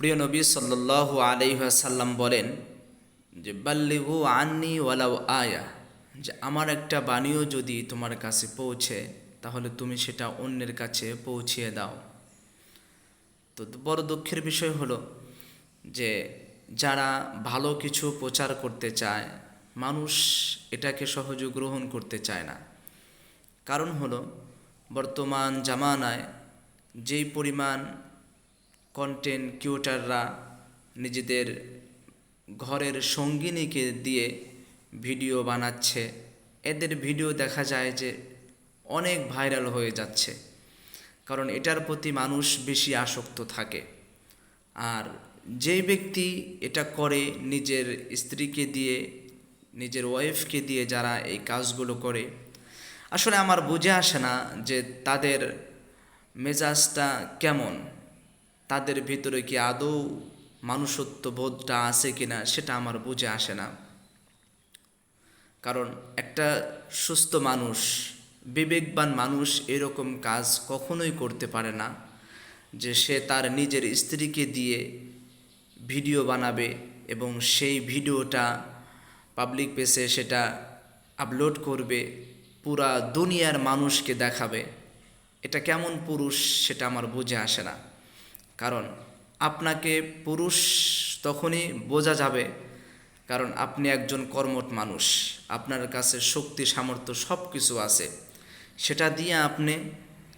প্রিয় নবী সাল্লাহ আলাইসাল্লাম বলেন যে বাল্লিহু আন্নি ওয়ালাউ আয়া যে, আমার একটা বাণীও যদি তোমার কাছে পৌঁছে, তাহলে তুমি সেটা অন্যের কাছে পৌঁছিয়ে দাও। তো বড় দুঃখের বিষয় হলো যে, যারা ভালো কিছু প্রচার করতে চায়, মানুষ এটাকে সহজে গ্রহণ করতে চায় না। কারণ হলো, বর্তমান জামানায় যেই পরিমাণ কন্টেন্ট কিউটাররা নিজেদের ঘরের সঙ্গিনীকে দিয়ে ভিডিও বানাচ্ছে। এদের ভিডিও দেখা যায় যে অনেক ভাইরাল হয়ে যাচ্ছে, কারণ এটার প্রতি মানুষ বেশি আসক্ত থাকে। আর যেই ব্যক্তি এটা করে নিজের স্ত্রীকে দিয়ে, নিজের ওয়াইফকে দিয়ে যারা এই কাজগুলো করে, আসলে আমার বুঝে আসে না যে তাদের মেজাজটা কেমন। তাদের ভিতরে কি আদৌ মানুষত্ব বোধটা আছে কিনা সেটা আমার বুঝে আসে না। কারণ একটা সুস্থ মানুষ, বিবেকবান মানুষ এরকম কাজ কখনোই করতে পারে না যে সে তার নিজের স্ত্রীকে দিয়ে ভিডিও বানাবে এবং সেই ভিডিওটা পাবলিক পেসে সেটা আপলোড করবে, পুরা দুনিয়ার মানুষকে দেখাবে। এটা কেমন পুরুষ সেটা আমার বুঝে আসে না। কারণ আপনাকে পুরুষ তখনই বোঝা যাবে কারণ আপনি একজন কর্মঠ মানুষ। আপনার কাছে শক্তি, সামর্থ্য সব কিছু আছে। সেটা দিয়ে আপনি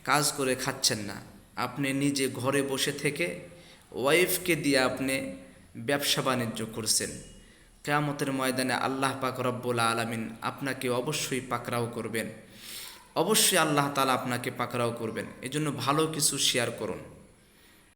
কাজ করে খাচ্ছেন না। আপনি নিজে ঘরে বসে থেকে ওয়াইফকে দিয়ে আপনি ব্যবসা বাণিজ্য করছেন। কেয়ামতের ময়দানে আল্লাহ পাক রব্বুল আলমিন আপনাকে অবশ্যই পাকরাও করবেন। অবশ্যই আল্লাহ তালা আপনাকে পাকরাও করবেন। এজন্য ভালো কিছু শেয়ার করুন।